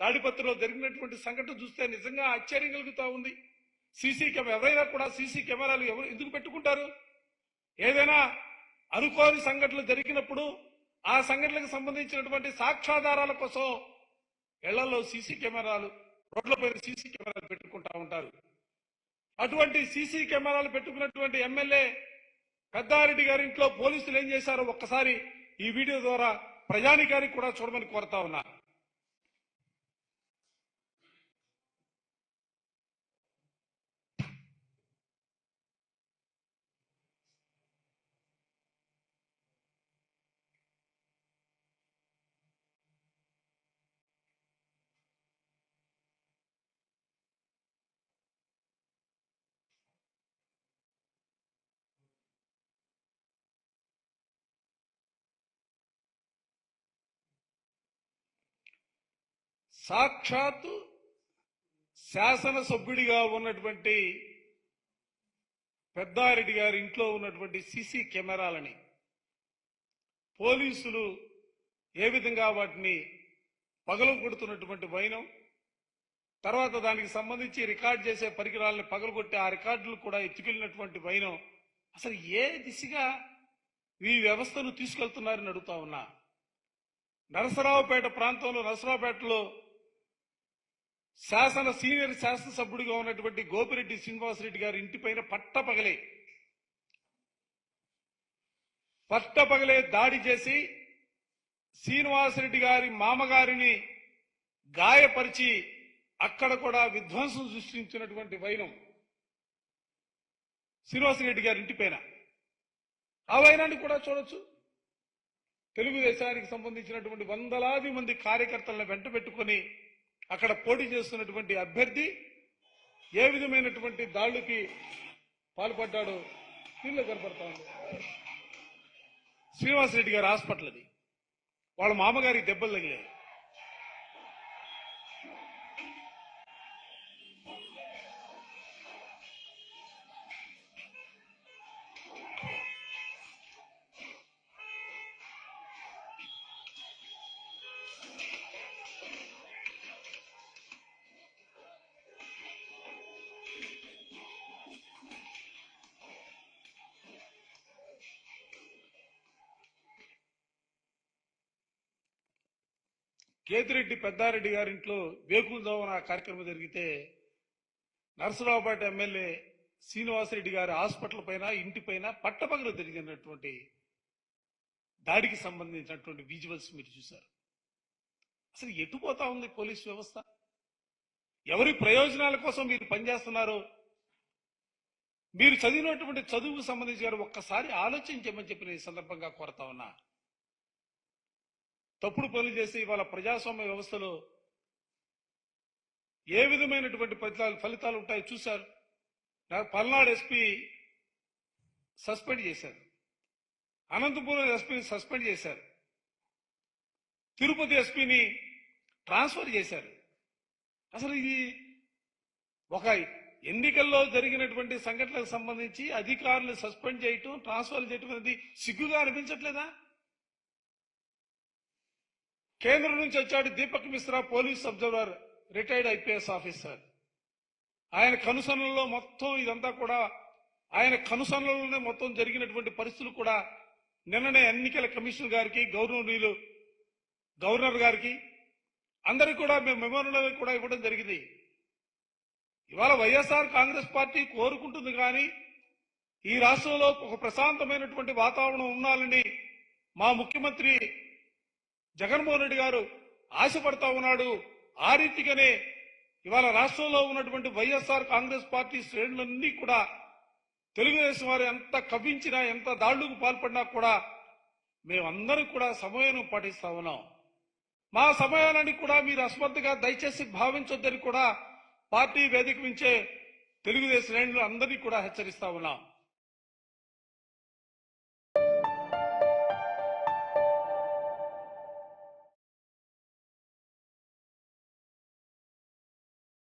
తాడిపత్రిలో జరిగినటువంటి సంఘటన చూస్తే నిజంగా ఆశ్చర్యం కలుగుతా ఉంది. సీసీ కెమెరా ఎవరైనా కూడా సీసీ కెమెరాలు ఎవరు ఎందుకు పెట్టుకుంటారు? ఏదైనా అనుకోని సంఘటనలు జరిగినప్పుడు ఆ సంఘటనలకు సంబంధించినటువంటి సాక్ష్యాధారాల కోసం ఇళ్ళలో సీసీ కెమెరాలు రోడ్లపైన సీసీ కెమెరాలు పెట్టుకుంటా ఉంటారు. అటువంటి సీసీ కెమెరాలు పెట్టుకున్నటువంటి ఎమ్మెల్యే పెద్దారెడ్డి గారి ఇంట్లో పోలీసులు ఏం చేశారో ఒక్కసారి ఈ వీడియో ద్వారా ప్రజానికానికి కూడా చూడమని కోరుతా ఉన్నా. సాక్షాత్తు శాసనసభ్యుడిగా ఉన్నటువంటి పెద్దారెడ్డి గారి ఇంట్లో ఉన్నటువంటి సీసీ కెమెరాలని పోలీసులు ఏ విధంగా వాటిని పగలగొడుతున్నటువంటి వైనం తర్వాత దానికి సంబంధించి రికార్డ్ చేసే పరికరాలను పగలగొట్టి ఆ రికార్డులు కూడా ఎత్తుకెళ్ళినటువంటి వైనం. అసలు ఏ దిశగా ఈ వ్యవస్థను తీసుకెళ్తున్నారని అడుగుతా ఉన్నా. నరసరావుపేట ప్రాంతంలో నరసరావుపేటలో శాసన సీనియర్ శాసనసభ్యుడిగా ఉన్నటువంటి గోపిరెడ్డి శ్రీనివాసరెడ్డి గారి ఇంటిపైన పట్టపగలే. పట్టపగలే దాడి చేసి శ్రీనివాసరెడ్డి గారి మామగారిని గాయపరిచి అక్కడ కూడా విధ్వంసం సృష్టించినటువంటి వైనం శ్రీనివాసరెడ్డి గారి ఇంటిపైన ఆ వైనాన్ని కూడా చూడొచ్చు. తెలుగుదేశానికి సంబంధించినటువంటి వందలాది మంది కార్యకర్తలను వెంట పెట్టుకొని అక్కడ పోటీ చేస్తున్నటువంటి అభ్యర్థి ఏ విధమైనటువంటి దాడులకి పాల్పడ్డాడో దీనిలో కనపడతా ఉంది. శ్రీనివాసరెడ్డి గారి హాస్పిటల్ అది. వాళ్ళ మామగారికి దెబ్బలు తగిలాయి. కేతిరెడ్డి పెద్దారెడ్డి గారింట్లో వేకులదోవన కార్యక్రమం జరిగితే నరసరావుపేట ఎమ్మెల్యే శ్రీనివాసరెడ్డి గారి హాస్పిటల్ పైన ఇంటి పైన పట్టపగలు జరిగినటువంటి దాడికి సంబంధించినటువంటి విజువల్స్ మీరు చూశారు. అసలు ఎటు పోతా ఉంది పోలీస్ వ్యవస్థ? ఎవరి ప్రయోజనాల కోసం మీరు పనిచేస్తున్నారు? మీరు చదివినటువంటి చదువుకు సంబంధించి గారు ఒక్కసారి ఆలోచించమని చెప్పిన ఈ సందర్భంగా కోరుతా ఉన్నా. తప్పుడు పనులు చేసి ఇవాళ ప్రజాస్వామ్య వ్యవస్థలో ఏ విధమైనటువంటి ఫలితాలు ఫలితాలు ఉంటాయో చూశారు. పల్నాడు ఎస్పీ సస్పెండ్ చేశారు. అనంతపురం ఎస్పీని సస్పెండ్ చేశారు. తిరుపతి ఎస్పీని ట్రాన్స్ఫర్ చేశారు. అసలు ఇది ఒక ఎన్నికల్లో జరిగినటువంటి సంఘటనలకు సంబంధించి అధికారులు సస్పెండ్ చేయటం ట్రాన్స్ఫర్ చేయటం అనేది సిగ్గుగా అనిపించట్లేదా? కేంద్రం నుంచి వచ్చాడు Deepak Mishra police observer retired IPS officer. ఆయన కనుసనలో మొత్తం ఇదంతా కూడా ఆయన కనుసనలోనే మొత్తం జరిగినటువంటి పరిస్థితులు కూడా నిన్ననే ఎన్నికల కమిషనర్ గారికి గవర్నర్లు గవర్నర్ గారికి అందరికి కూడా మేము మెమోరియల్ కూడా ఇవ్వడం జరిగింది. ఇవాళ వైఎస్ఆర్ కాంగ్రెస్ పార్టీ కోరుకుంటుంది కానీ ఈ రాష్ట్రంలో ఒక ప్రశాంతమైనటువంటి వాతావరణం ఉండాలని మా ముఖ్యమంత్రి జగన్మోహన్ రెడ్డి గారు ఆశపడతా ఉన్నాడు. ఆ రీతిగానే ఇవాళ రాష్ట్రంలో ఉన్నటువంటి వైఎస్ఆర్ కాంగ్రెస్ పార్టీ శ్రేణులన్నీ కూడా తెలుగుదేశం వారు ఎంత కవ్వించినా ఎంత దాడులకు పాల్పడినా కూడా మేమందరం కూడా సమయాన్ని పాటిస్తా ఉన్నాం. మా సమయాన్ని కూడా మీరు అస్మత్తుగా దయచేసి భావించొద్దని కూడా పార్టీ వేదిక నుంచే తెలుగుదేశం శ్రేణులు అందరినీ కూడా హెచ్చరిస్తా ఉన్నాం.